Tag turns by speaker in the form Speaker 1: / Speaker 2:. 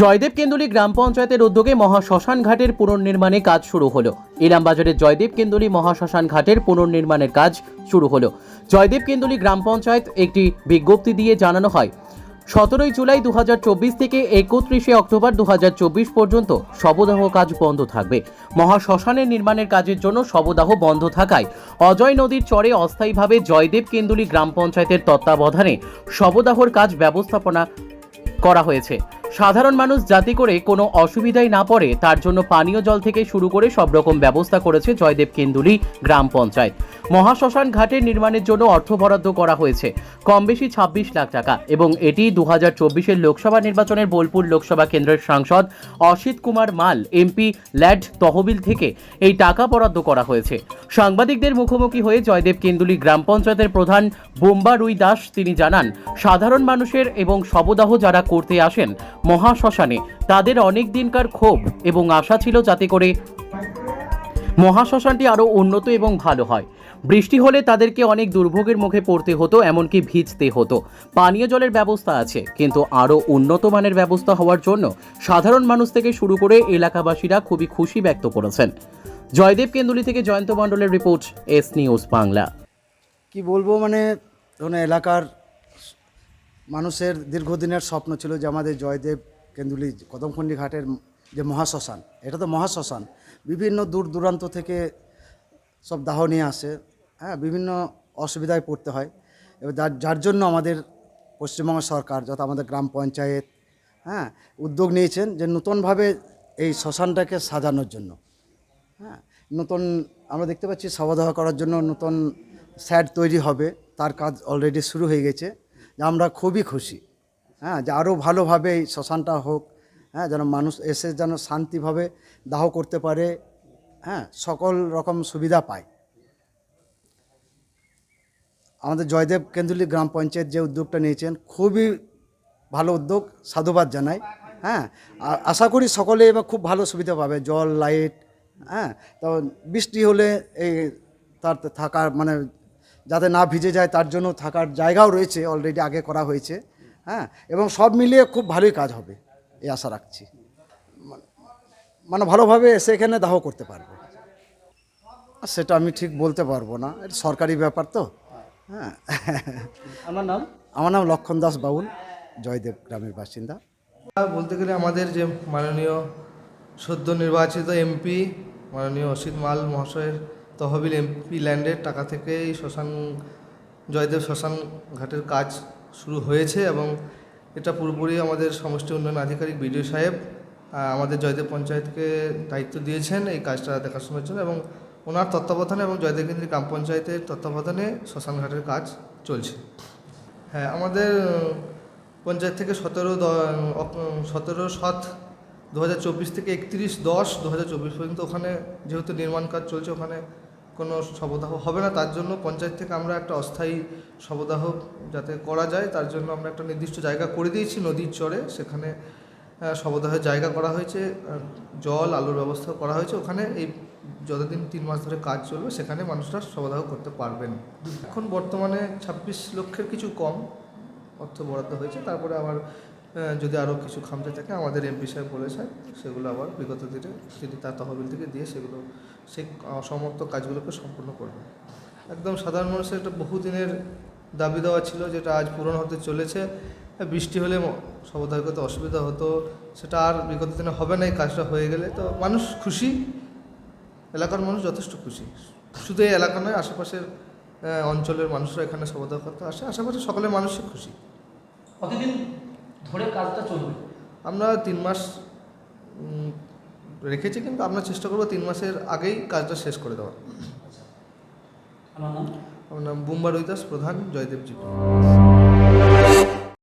Speaker 1: জয়দেব কেন্দুলি গ্রাম পঞ্চায়েতের উদ্যোগে মহাশ্মশান ঘাটের পুনর্নির্মাণে কাজ শুরু হলো। ইলামবাজারের জয়দেব কেন্দুলি মহাশ্মশান ঘাটের পুনর্নির্মাণের কাজ শুরু হলো। জয়দেব কেন্দুলি গ্রাম পঞ্চায়েত একটি বিজ্ঞপ্তি দিয়ে জানানো হয়, সতেরোই জুলাই দু হাজার চব্বিশ থেকে একত্রিশে অক্টোবর দু হাজার চব্বিশ পর্যন্ত শবদাহ কাজ বন্ধ থাকবে। মহাশ্মশানের নির্মাণের কাজের জন্য শবদাহ বন্ধ থাকায় অজয় নদীর চরে অস্থায়ীভাবে জয়দেব কেন্দুলি গ্রাম পঞ্চায়েতের তত্ত্বাবধানে শবদাহর কাজ ব্যবস্থাপনা করা হয়েছে। সাধারণ মানুষ যাতে করে কোনো অসুবিধায় না পড়ে, তার জন্য পানীয় জল থেকে শুরু করে সব রকম ব্যবস্থা করেছে জয়দেব কেন্দুলি গ্রাম পঞ্চায়েত। মহাশ্মশান ঘাটের নির্মাণের জন্য অর্থ বরাদ্দ করা হয়েছে কম বেশি ছাব্বিশ লাখ টাকা এবং এটি দু হাজার চব্বিশের লোকসভা নির্বাচনের বোলপুর লোকসভা কেন্দ্রের সাংসদ অসিত কুমার মাল, এমপি ল্যাড তহবিল থেকে এই টাকা বরাদ্দ করা হয়েছে। সাংবাদিকদের মুখোমুখি হয়ে জয়দেব কেন্দুলি গ্রাম পঞ্চায়েতের প্রধান বোম্বা রুই দাস তিনি জানান, সাধারণ মানুষের এবং শবদাহ যারা করতে আসেন মহাশ্মশানে। তাদের অনেক দিনকার ক্ষোভ এবং আশা ছিল যাতে করে মহাশ্মশানটি আরও উন্নত এবং ভালো হয়। বৃষ্টি হলে তাদেরকে অনেক দুর্ভোগের মুখে পড়তে হতো, এমনকি ভিজতে হতো। পানীয় জলের ব্যবস্থা আছে, কিন্তু আরও উন্নত মানের ব্যবস্থা হওয়ার জন্য সাধারণ মানুষ থেকে শুরু করে এলাকাবাসীরা খুবই খুশি ব্যক্ত করেছেন। জয়দেব কেন্দুলি থেকে জয়ন্ত মণ্ডলের রিপোর্ট, এস নিউজ বাংলা।
Speaker 2: কি বলব মানে ধরুন এলাকার মানুষের দীর্ঘদিনের স্বপ্ন ছিল যে আমাদের জয়দেব কেন্দুলি কদমখণ্ডী ঘাটের যে মহাশ্মশান, এটা তো মহাশ্মশান। বিভিন্ন দূর দূরান্ত থেকে সব দাহ নিয়ে আসে হ্যাঁ বিভিন্ন অসুবিধায় পড়তে হয়। এবার যার যার জন্য আমাদের পশ্চিমবঙ্গ সরকার যত আমাদের গ্রাম পঞ্চায়েত হ্যাঁ উদ্যোগ নিয়েছেন যে নতুনভাবে এই শ্মশানটাকে সাজানোর জন্য। হ্যাঁ নতুন, আমরা দেখতে পাচ্ছি সমাধান করার জন্য নতুন স্যাড তৈরি হবে, তার কাজ অলরেডি শুরু হয়ে গেছে। আমরা খুবই খুশি। হ্যাঁ যে আরও ভালোভাবে এই শ্মশানটা হোক হ্যাঁ যেন মানুষ এসে যেন শান্তিভাবে দাহ করতে পারে হ্যাঁ সকল রকম সুবিধা পায়। আমাদের জয়দেব কেন্দুলি গ্রাম পঞ্চায়েত যে উদ্যোগটা নিয়েছেন, খুবই ভালো উদ্যোগ, সাধুবাদ জানাই। হ্যাঁ আ- আশা করি সকলে এবার খুব ভালো সুবিধা পাবে, জল, লাইট হ্যাঁ তো বৃষ্টি হলে এই তার থাকার মানে যাতে না ভিজে যায় তার জন্য থাকার জায়গাও রয়েছে অলরেডি আগে করা হয়েছে হ্যাঁ? এবং সব মিলিয়ে খুব ভালোই কাজ হবে এই আশা রাখছি। মানে- মানে ভালোভাবে এসে এখানে দাহ করতে পারবে। সেটা আমি ঠিক বলতে পারব না এটা সরকারি ব্যাপার তো হ্যাঁ?
Speaker 1: আমার নাম?
Speaker 2: আমার নাম লক্ষণ দাস বাউল জয়দেব গ্রামের বাসিন্দা।
Speaker 3: বলতে গেলে আমাদের যে মাননীয় সদ্য নির্বাচিত এমপি মাননীয় অসিত মাল মহাশয়ের তহবিল এমপি ল্যান্ডের টাকা থেকেই শ্মশান, জয়দেব শ্মশান ঘাটের কাজ শুরু হয়েছে এবং এটা পুরোপুরি আমাদের সমষ্টি উন্নয়ন আধিকারিক বিডিও সাহেব আমাদের জয়দেব পঞ্চায়েতকে দায়িত্ব দিয়েছেন এই কাজটা দেখাশোনার জন্য এবং ওনার তত্ত্বাবধানে এবং জয়দেব কেন্দ্রীয় গ্রাম পঞ্চায়েতের তত্ত্বাবধানে শ্মশান ঘাটের কাজ চলছে। হ্যাঁ আমাদের পঞ্চায়েত থেকে সতেরো সতেরো সাত দু থেকে একত্রিশ দশ দু পর্যন্ত ওখানে যেহেতু নির্মাণ কাজ চলছে, ওখানে কোনো শবদাহ হবে না, তার জন্য পঞ্চায়েত থেকে আমরা একটা অস্থায়ী শবদাহ যাতে করা যায়, তার জন্য আমরা একটা নির্দিষ্ট জায়গা করে দিয়েছি নদীর চরে, সেখানে শবদাহের জায়গা করা হয়েছে জল, আলোর ব্যবস্থা করা হয়েছে, ওখানে এই যতদিন তিন মাস ধরে কাজ চলবে, সেখানে মানুষরা শবদাহ করতে পারবেন। এখন বর্তমানে ছাব্বিশ লক্ষের কিছু কম অর্থ বরাদ্দ হয়েছে, তারপরে আবার যদি আরও কিছু খামতে থাকে, আমাদের এমপি সাহেব বলেছেন সেগুলো আবার বিগত দিনে তিনি তার তহবিল থেকে দিয়ে সেগুলো সেই সমস্ত কাজগুলোকে সম্পূর্ণ করবে। একদম সাধারণ মানুষের একটা বহুদিনের দাবি দেওয়া ছিল যেটা আজ পূরণ হতে চলেছে। বৃষ্টি হলে ম- করতে অসুবিধা হতো, সেটা আর বিগত দিনে হবে না, এই কাজটা হয়ে গেলে। তো মানুষ খুশি, এলাকার মানুষ যথেষ্ট খুশি। শুধু এই এলাকা নয়, আশেপাশের অঞ্চলের মানুষরা এখানে শবদাহ করতে আসে আশেপাশে সকলের মানুষই খুশি।
Speaker 1: কতদিন ধরে কাজটা চলবে।
Speaker 3: আমরা তিন মাস রেখেছি কিন্তু আমরা চেষ্টা করব তিন মাসের আগেই কাজটা শেষ করে দেওয়ার।
Speaker 1: আমার নাম?
Speaker 3: আমার নাম বুম্বা রুইদাস প্রধান জয়দেবজি